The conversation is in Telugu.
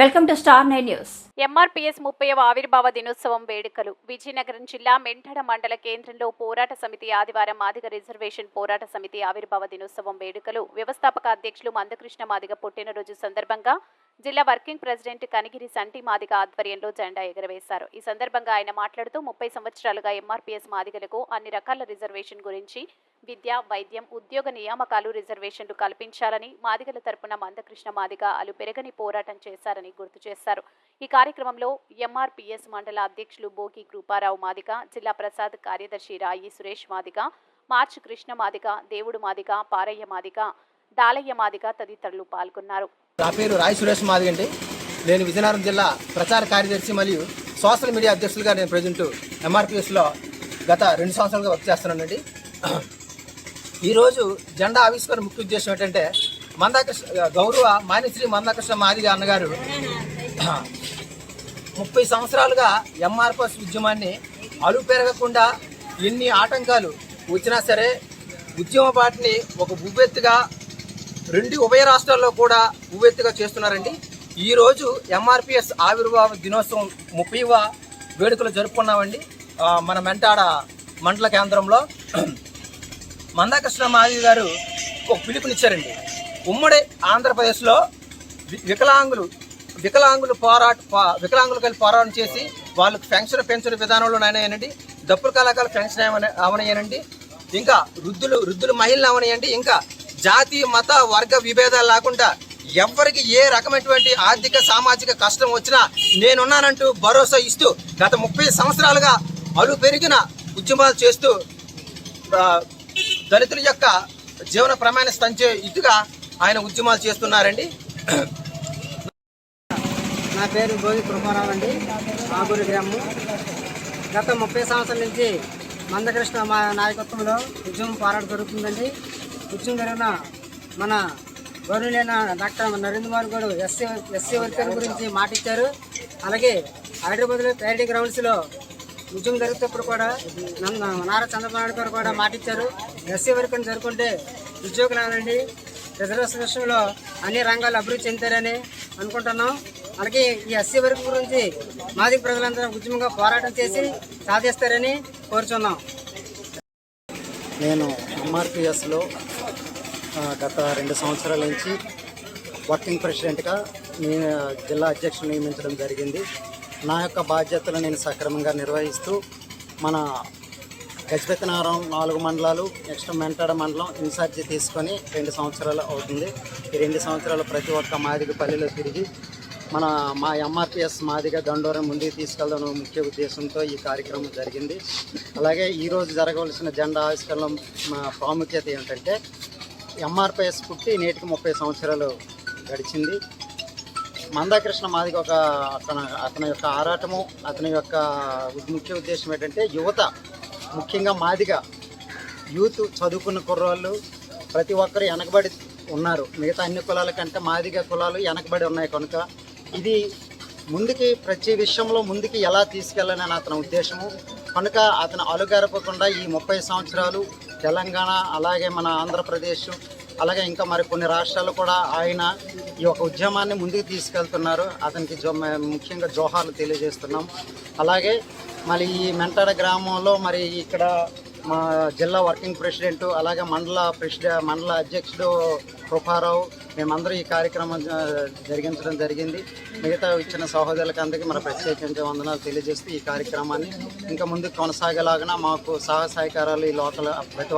Welcome to star nine news. MRPS ముప్పైవ ఆవిర్భావ దినోత్సవం వేడుకలు. విజయనగరం జిల్లా మెంటడ మండల కేంద్రంలో పోరాట సమితి ఆదివారం మాదిగ రిజర్వేషన్ పోరాట సమితి ఆవిర్భావ దినోత్సవం వేడుకలు. వ్యవస్థాపక అధ్యక్షులు మందకృష్ణ మాదిగ పుట్టినరోజు సందర్భంగా జిల్లా వర్కింగ్ ప్రెసిడెంట్ కనిగిరి సంటి మాదిగ ఆధ్వర్యంలో జెండా ఎగరవేశారు. ఈ సందర్భంగా ఆయన మాట్లాడుతూ ముప్పై సంవత్సరాలుగా ఎంఆర్పీఎస్ మాదిగలకు అన్ని రకాల రిజర్వేషన్ గురించి విద్య వైద్యం ఉద్యోగ నియామకాలు రిజర్వేషన్లు కల్పించాలని మాదిగల తరపున మందకృష్ణ మాదిగ అలు పెరగని పోరాటం చేశారని గుర్తు చేశారు. ఈ కార్యక్రమంలో ఎంఆర్పీఎస్ మండల అధ్యక్షులు బోగి కృపారావు మాదిగ జిల్లా ప్రసాద్ కార్యదర్శి రాయి సురేష్ మాదిగ మార్చ్ కృష్ణ మాదిగ దేవుడు మాదిగ పారయ్య మాదిగ దాలయ్య మాదిగ తదితరులు పాల్గొన్నారు. నా పేరు రాయ్ సురేష్ మాదిగ అండి నేను విజయనగరం జిల్లా ప్రచార కార్యదర్శి మరియు సోషల్ మీడియా అధ్యక్షులుగా నేను ప్రజెంట్ ఎంఆర్పిఎస్లో గత రెండు సంవత్సరాలుగా వర్క్ చేస్తున్నానండి. ఈరోజు జెండా ఆవిష్కరణ ముఖ్య ఉద్దేశం ఏంటంటే మందాకృష్ణ గౌరవ మానిశ్రీ మందాకృష్ణ మాదిగ అన్నగారు ముప్పై సంవత్సరాలుగా ఎంఆర్పిఎస్ ఉద్యమాన్ని అలు పెరగకుండా ఎన్ని ఆటంకాలు వచ్చినా సరే ఉద్యమ పాటిని ఒక ఉవ్వెత్తుగా రెండు ఉభయ రాష్ట్రాల్లో కూడా ఉవ్వెత్తుగా చేస్తున్నారండి. ఈరోజు ఎంఆర్పిఎస్ ఆవిర్భావ దినోత్సవం ముప్పైవ వేడుకలు జరుపుకున్నామండి. మన మెంటాడ మండల కేంద్రంలో మందాకృష్ణ మాదిరి గారు ఒక పిలుపునిచ్చారండి. ఉమ్మడి ఆంధ్రప్రదేశ్లో వి- వికలాంగులు వికలాంగులు పోరాట వికలాంగులు కలిసి పోరాటం చేసి వాళ్ళకి పెన్షన్ పెన్షన్ విధానంలో నాయనండి దప్పుల కళాకారులు పెన్షన్ ఏమన- అవనయ్యానండి ఇంకా వృద్ధులు వృద్ధులు మహిళలు అవనయ్యండి ఇంకా జాతి మత వర్గ విభేదాలు లేకుండా ఎవరికి ఏ రకమైనటువంటి ఆర్థిక సామాజిక కష్టం వచ్చినా నేనున్నానంటూ భరోసా ఇస్తూ గత ముప్పై సంవత్సరాలుగా అలు పెరిగిన ఉద్యమాలు చేస్తూ దళితుల యొక్క జీవన ప్రమాణ సంచే ఇదిగా ఆయన ఉద్యమాలు చేస్తున్నారండి. నా పేరు గోవి కృపారావు అండి. ఆగూరు గ్రామం. గత ముప్పై సంవత్సరాల నుంచి మందకృష్ణ మా నాయకత్వంలో ఉద్యమం పోరాట జరుగుతుందండి. ఉద్యమం జరిగిన మన గౌరవులైన డాక్టర్ నరేంద్ర మోదీ గారు ఎస్సీ ఎస్సీ వర్కర్ గురించి మాటిచ్చారు. అలాగే హైదరాబాద్లో ప్యారిటీ గ్రౌండ్స్లో ఉద్యమం జరుగుతున్నప్పుడు కూడా నన్ను నారా చంద్రబాబు నాయుడు గారు కూడా మాటిచ్చారు. ఎస్సీ వర్కర్ని జరుపుకుంటే ఉద్యోగులు అనండి రిజర్వేషన్ విషయంలో అన్ని రంగాలు అభివృద్ధి చెందారని అనుకుంటున్నాం. అలాగే ఈ ఎస్సీ వర్గం గురించి మాదిక ప్రజలందరూ ఉద్యమంగా పోరాటం చేసి సాధిస్తారని కోరుచున్నాం. నేను ఎంఆర్పిఎస్లో గత రెండు సంవత్సరాల నుంచి వర్కింగ్ ప్రెసిడెంట్గా నేను జిల్లా అధ్యక్షుడు నియమించడం జరిగింది. నా యొక్క బాధ్యతలు నేను సక్రమంగా నిర్వహిస్తూ మన గజపతినగరం నాలుగు మండలాలు నెక్స్ట్ మెంటాడ మండలం ఇన్ఛార్జి తీసుకొని రెండు సంవత్సరాలు అవుతుంది. ఈ రెండు సంవత్సరాలు ప్రతి ఒక్క మాదిగ పల్లెలో తిరిగి మన మా ఎంఆర్పిఎస్ మాదిగ దండోరం ముందుకు తీసుకెళ్దాం ముఖ్య ఉద్దేశంతో ఈ కార్యక్రమం జరిగింది. అలాగే ఈరోజు జరగవలసిన జెండా ఆవిష్కరణ ప్రాముఖ్యత ఏమిటంటే ఎంఆర్పిఎస్ పుట్టి నేటికి ముప్పై సంవత్సరాలు గడిచింది. మందాకృష్ణ మాదిగ ఒక అతను అతని యొక్క ఆరాటము అతని యొక్క ముఖ్య ఉద్దేశం ఏంటంటే యువత ముఖ్యంగా మాదిగ యూత్ చదువుకున్న కుర్రాళ్ళు ప్రతి ఒక్కరు వెనకబడి ఉన్నారు. మిగతా అన్ని కులాల కంటే మాదిగ కులాలు వెనకబడి ఉన్నాయి కనుక ఇది ముందుకి ప్రతి విషయంలో ముందుకి ఎలా తీసుకెళ్ళాలని అతని ఉద్దేశము. కనుక అతను అలుగారపకుండా ఈ ముప్పై సంవత్సరాలు తెలంగాణ అలాగే మన ఆంధ్రప్రదేశ్ అలాగే ఇంకా మరి కొన్ని రాష్ట్రాలు కూడా ఆయన ఈ యొక్క ఉద్యమాన్ని ముందుకు తీసుకెళ్తున్నారు. అతనికి జో ముఖ్యంగా జోహార్లు తెలియజేస్తున్నాం. అలాగే మరి ఈ మెంటాడ గ్రామంలో మరి ఇక్కడ మా జిల్లా వర్కింగ్ ప్రెసిడెంట్ అలాగే మండల ప్రెసిడెంట్ మండల అధ్యక్షుడు కృపారావు మేమందరూ ఈ కార్యక్రమం జరిగించడం జరిగింది. మిగతా ఇచ్చిన సహోదరులకు అందరికీ మన ప్రత్యేకించే వందనాలు తెలియజేస్తూ ఈ కార్యక్రమాన్ని ఇంకా ముందుకు కొనసాగేలాగా మాకు సహాయ సహకారాలు ఈ లోకల్ ప్రతి